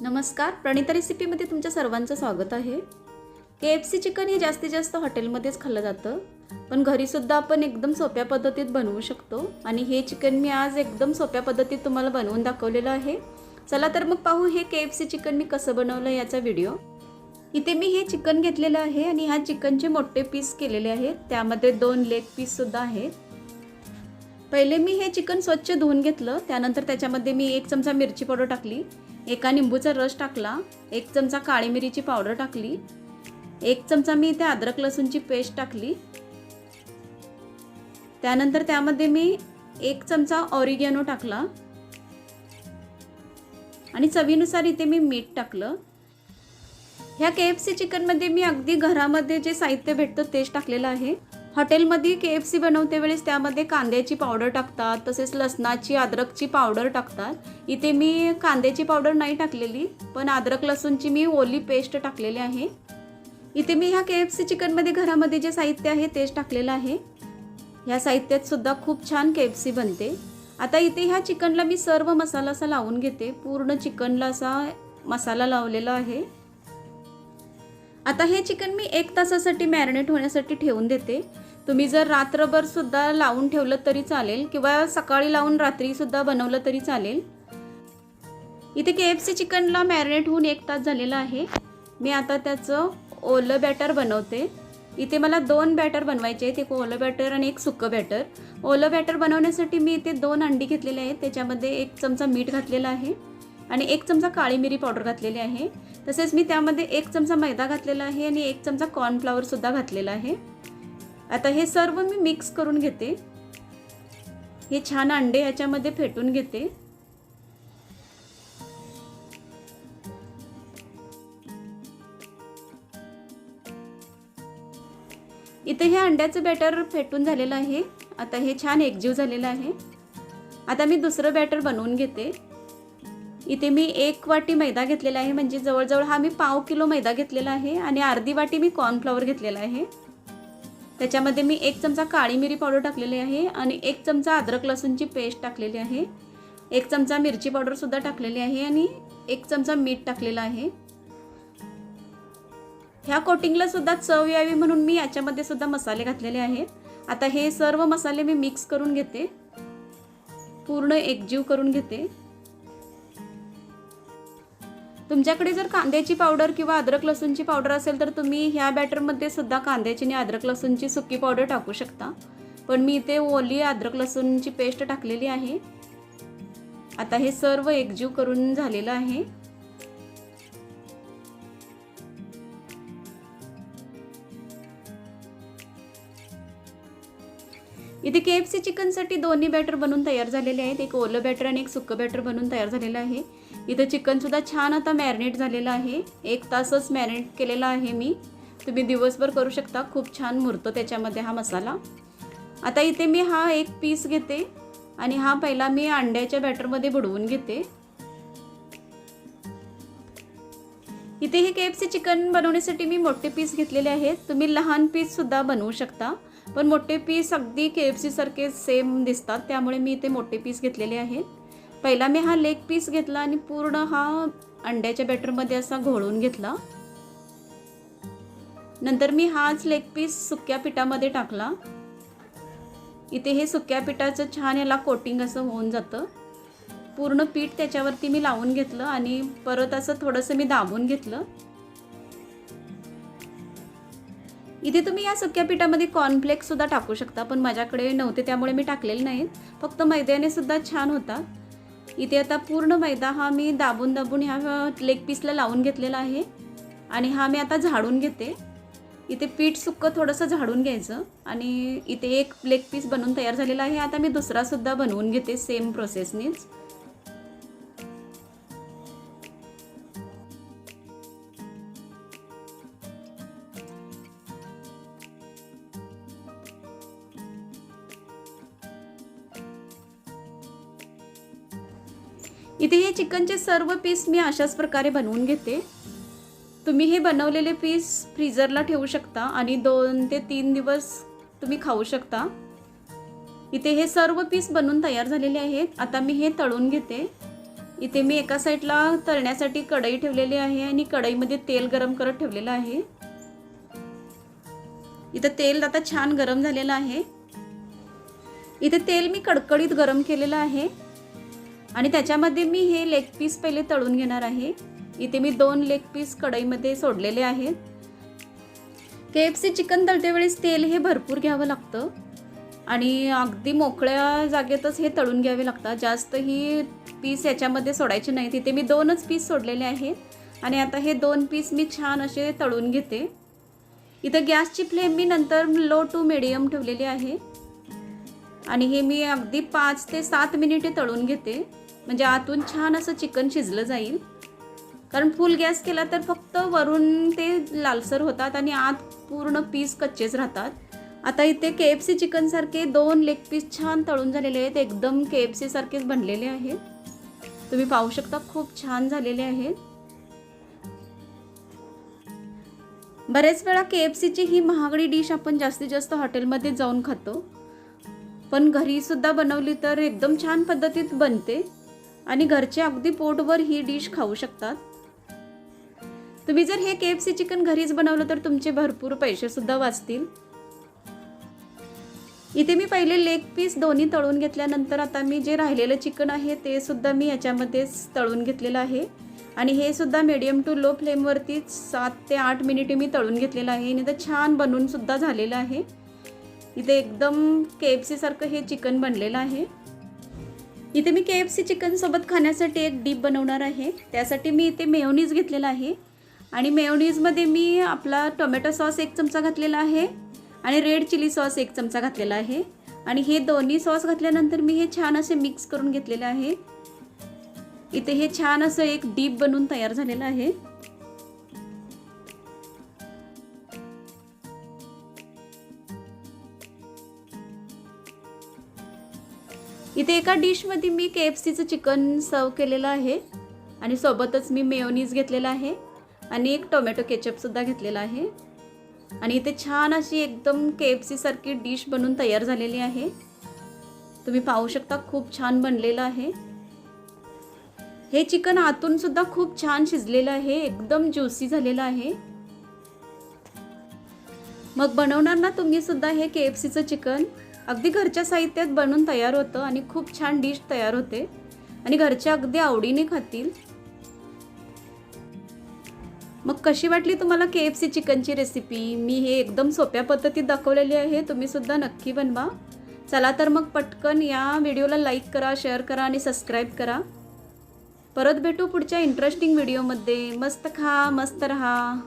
नमस्कार. प्रणिता रेसिपीमध्ये तुमच्या सर्वांचं स्वागत आहे. के एफ सी चिकन हे जास्तीत जास्त हॉटेलमध्येच खाल्लं जातं. पण घरीसुद्धा आपण एकदम सोप्या पद्धतीत बनवू शकतो. आणि हे चिकन मी आज एकदम सोप्या पद्धतीत तुम्हाला बनवून दाखवलेलं आहे. चला तर मग पाहू हे के एफ सी चिकन मी कसं बनवलं याचा व्हिडिओ इथे मी हे चिकन घेतलेलं आहे आणि ह्या चिकनचे मोठे पीस केलेले आहेत. त्यामध्ये दोन लेग पीससुद्धा आहेत. पहिले मी हे चिकन स्वच्छ धुवून घेतलं. त्यानंतर त्याच्यामध्ये मी एक चमचा मिरची पावडर टाकली. एका निंबूचा रस टाकला एक चमचा काळी मिरीची पावडर टाकली एक चमचा मी इथे अद्रक लसूणची पेस्ट टाकली. त्यानंतर त्यामध्ये मी एक चमचा ऑरिगॅनो टाकला. आणि चवीनुसार इथे मी मीठ टाकलं. ह्या के एफ सी चिकनमध्ये मी अगदी घरामध्ये जे साहित्य भेटतं तेच टाकलेलं आहे. हॉटेलमध्ये के एफ सी बनवते वेळेस त्यामध्ये कांद्याची पावडर टाकतात तसेच लसणाची अद्रकची पावडर टाकतात. इथे मी कांद्याची पावडर नाही टाकलेली पण अद्रक लसूणची मी ओली पेस्ट टाकलेली आहे. इथे मी ह्या के एफ सी चिकनमध्ये घरामध्ये जे साहित्य आहे तेच टाकलेलं आहे. ह्या साहित्यात सुद्धा खूप छान के एफ सी बनते. आता इथे ह्या चिकनला मी सर्व मसाला असा लावून घेते. पूर्ण चिकनला असा मसाला लावलेला आहे. आता हे चिकन मी एक तासासाठी मॅरिनेट होण्यासाठी ठेवून देते. तुम्ही जर रात्रभर सुद्धा लावून ठेवलं तरी चालेल किंवा सकाळी लावून रात्रीसुद्धा बनवलं तरी चालेल. इथे के एफ सी चिकनला मॅरिनेट होऊन एक तास झालेला आहे. मी आता त्याचं ओलं बॅटर बनवते. इथे मला दोन बॅटर बनवायचे आहेत एक ओलं बॅटर आणि एक सुकं बॅटर ओलं बॅटर बनवण्यासाठी मी इथे दोन अंडी घेतलेले आहेत त्याच्यामध्ये एक चमचा मीठ घातलेला आहे आणि एक चमचा काळी मिरी पावडर घातलेली आहे. तसेच मी त्यामध्ये एक चमचा मैदा घातलेला आहे आणि एक चमचा कॉर्नफ्लावरसुद्धा घातलेला आहे. आता हे सर्व मी मिक्स करून घेते. हे छान अंडे याच्यामध्ये फेटून घेते. इथे हे अंड्याचं बॅटर फेटून झालेलं आहे. आता हे छान एकजीव झालेलं आहे. आता मी दुसरं बॅटर बनवून घेते. इथे मी एक वाटी मैदा घेतलेला आहे. म्हणजे जवळजवळ हा मी पाव किलो मैदा घेतलेला आहे आणि अर्धी वाटी मी कॉर्नफ्लॉवर घेतलेला आहे. त्याच्यामध्ये मी एक चमचा काळी मिरी पावडर टाकलेली आहे आणि एक चमचा अद्रक लसूणची पेस्ट टाकलेली आहे. एक चमचा मिरची पावडरसुद्धा टाकलेली आहे आणि एक चमचा मीठ टाकलेलं आहे. ह्या कोटिंगला सुद्धा चव यावी म्हणून मी याच्यामध्ये सुद्धा मसाले घातलेले आहेत. आता हे सर्व मसाले मी मिक्स करून घेते. पूर्ण एकजीव करून घेते. तुमच्याकडे जर कांद्याची पावडर किंवा अद्रक लसूणची पावडर असेल तर तुम्ही ह्या बॅटरमध्ये सुद्धा कांद्याची आणि अद्रक लसूणची सुकी पावडर टाकू शकता. पण मी इथे ओली अद्रक लसूणची पेस्ट टाकलेली आहे. आता हे सर्व एकजीव करून झालेलं आहे. इथे के एफ सी चिकनसाठी दोन्ही बॅटर बनवून तयार झालेले आहेत. एक ओलं बॅटर आणि एक सुक्कं बॅटर बनवून तयार झालेलं आहे. इथं चिकनसुद्धा छान आता मॅरिनेट झालेलं आहे. एक तासच मॅरिनेट केलेला आहे मी. तुम्ही दिवसभर करू शकता. खूप छान मुरतो त्याच्यामध्ये हा मसाला. आता इथे मी हा एक पीस घेते आणि हा पहिला मी अंड्याच्या बॅटरमध्ये बुडवून घेते. इथे हे के एफ सी चिकन बनवण्यासाठी मी मोठे पीस घेतलेले आहेत. तुम्ही लहान पीससुद्धा बनवू शकता. पण मोठे पीस अगदी के एफ सीसारखे सेम दिसतात. त्यामुळे मी इथे मोठे पीस घेतलेले आहेत. पहिला मी हा लेग पीस घेतला आणि पूर्ण हा अंड्याच्या बॅटरमध्ये असा घोळून घेतला. नंतर मी हाच लेग पीस सुक्या पिठामध्ये टाकला. इथे हे सुक्या पिठाचं छान याला कोटिंग असं होऊन जातं. पूर्ण पीठ त्याच्यावरती मी लावून घेतलं आणि परत असं थोडंसं मी दाबून घेतलं. इथे तुम्ही या सुक्या पिठामध्ये कॉर्नफ्लेक्स सुद्धा टाकू शकता पण माझ्याकडे नव्हते त्यामुळे मी टाकलेले नाहीत. फक्त मैद्याने सुद्धा छान होतात इथे आता पूर्ण मैदा हा मी दाबून दाबून ह्या लेग पीसला लावून घेतलेला आहे. आणि हा मी आता झाडून घेते. इथे पीठ सुक्कं थोडंसं झाडून घ्यायचं. आणि इथे एक लेग पीस बनवून तयार झालेला आहे. आता मी दुसरासुद्धा बनवून घेते सेम प्रोसेसनेच इथे हे चिकनचे सर्व पीस मी अशाच प्रकारे बनवून घेते. तुम्ही हे बनवलेले पीस फ्रीजरला ठेवू शकता आणि दोन ते तीन दिवस तुम्ही खाऊ शकता. इथे हे सर्व पीस बनवून तयार झालेले आहेत. आता मी हे तळून घेते. इथे मी एका साईडला तळण्यासाठी कढई ठेवलेली आहे आणि कढईमध्ये तेल गरम करत ठेवलेलं आहे. इथं तेल आता छान गरम झालेलं आहे. इथे तेल मी कडकडीत गरम केलेलं आहे. आणि त्याच्यामध्ये मी हे लेग पीस पहिले तळून घेणार आहे. इथे मी दोन लेग पीस कढईमध्ये सोडलेले आहेत. के एफ सी चिकन तळतेवेळेस तेल हे भरपूर घ्यावं लागतं. आणि अगदी मोकळ्या जागेतच हे तळून घ्यावे लागतात. जास्त ही पीस याच्यामध्ये सोडायचे नाही. तिथे मी दोनच पीस सोडलेले आहेत. आणि आता हे दोन पीस मी छान असे तळून घेते. इथं गॅसची फ्लेम मी नंतर लो टू मिडियम ठेवलेली आहे. आणि हे मी अगदी पाच ते सात मिनिटे तळून घेते. म्हणजे आतून छान असं चिकन शिजलं जाईल. कारण फुल गॅस केला तर फक्त वरून ते लालसर होतात आणि आत पूर्ण पीस कच्चेच राहतात. आता इथे के एफ सी चिकनसारखे दोन लेग पीस छान तळून झालेले आहेत. एकदम के एफ सीसारखेच बनलेले आहेत. तुम्ही पाहू शकता खूप छान झालेले आहेत. बरेच वेळा के एफ सीची ही महागडी डिश आपण जास्तीत जास्त हॉटेलमध्ये जाऊन खातो. पण घरीसुद्धा बनवली तर एकदम छान पद्धतीत बनते. आणि घरचे अगदी पोटभर ही डिश खाऊ शकतात. तुम्ही जर हे के एफ सी चिकन घरीच बनवलं तर तुमचे भरपूर पैसेसुद्धा वाचतील. इथे मी पहिले लेग पीस दोन्ही तळून घेतल्यानंतर आता मी जे राहिलेलं चिकन आहे ते सुद्धा मी याच्यामध्येच तळून घेतलेलं आहे. आणि हे सुद्धा मीडियम टू लो फ्लेमवरती सात ते आठ मिनिटे मी तळून घेतलेलं आहे. आणि तर छान बनून सुद्धा झालेलं आहे. इथे एकदम के एफ सीसारखं हे चिकन बनलेलं आहे. इथे मी के एफ सी चिकनसोबत खाण्यासाठी एक डीप बनवणार आहे. त्यासाठी मी इथे मेयोनीज घेतलेला आहे. आणि मेयोनीजमध्ये मी आपला टोमॅटो सॉस एक चमचा घातलेला आहे आणि रेड चिली सॉस एक चमचा घातलेला आहे. आणि हे दोन्ही सॉस घातल्यानंतर मी हे छान असे मिक्स करून घेतलेले आहे. इथे हे छान असं एक डीप बनवून तयार झालेलं आहे. इथे एका डिशमध्ये मी के एफ सीचं चिकन सर्व केलेलं आहे. आणि सोबतच मी मेयोनीज घेतलेला आहे. आणि एक टोमॅटो केचपसुद्धा घेतलेला आहे. आणि इथे छान अशी एकदम के एफ सीसारखी डिश बनून तयार झालेली आहे. तुम्ही पाहू शकता खूप छान बनलेलं आहे. हे चिकन आतूनसुद्धा खूप छान शिजलेलं आहे. एकदम ज्युसी झालेलं आहे. मग बनवणार ना तुम्हीसुद्धा हे के एफ सीचं चिकन. अगदी घरच्या साहित्यात बनून तयार होतं आणि खूप छान डिश तयार होते. आणि घरच्या अगदी आवडीने खातील. मग कशी वाटली तुम्हाला के एफ सी चिकनची रेसिपी मी हे एकदम सोप्या पद्धतीत दाखवलेली आहे. तुम्हीसुद्धा नक्की बनवा. चला तर मग पटकन या व्हिडिओला लाईक करा शेअर करा आणि सबस्क्राईब करा. परत भेटू पुढच्या इंटरेस्टिंग व्हिडिओमध्ये मस्त खा मस्त रहा.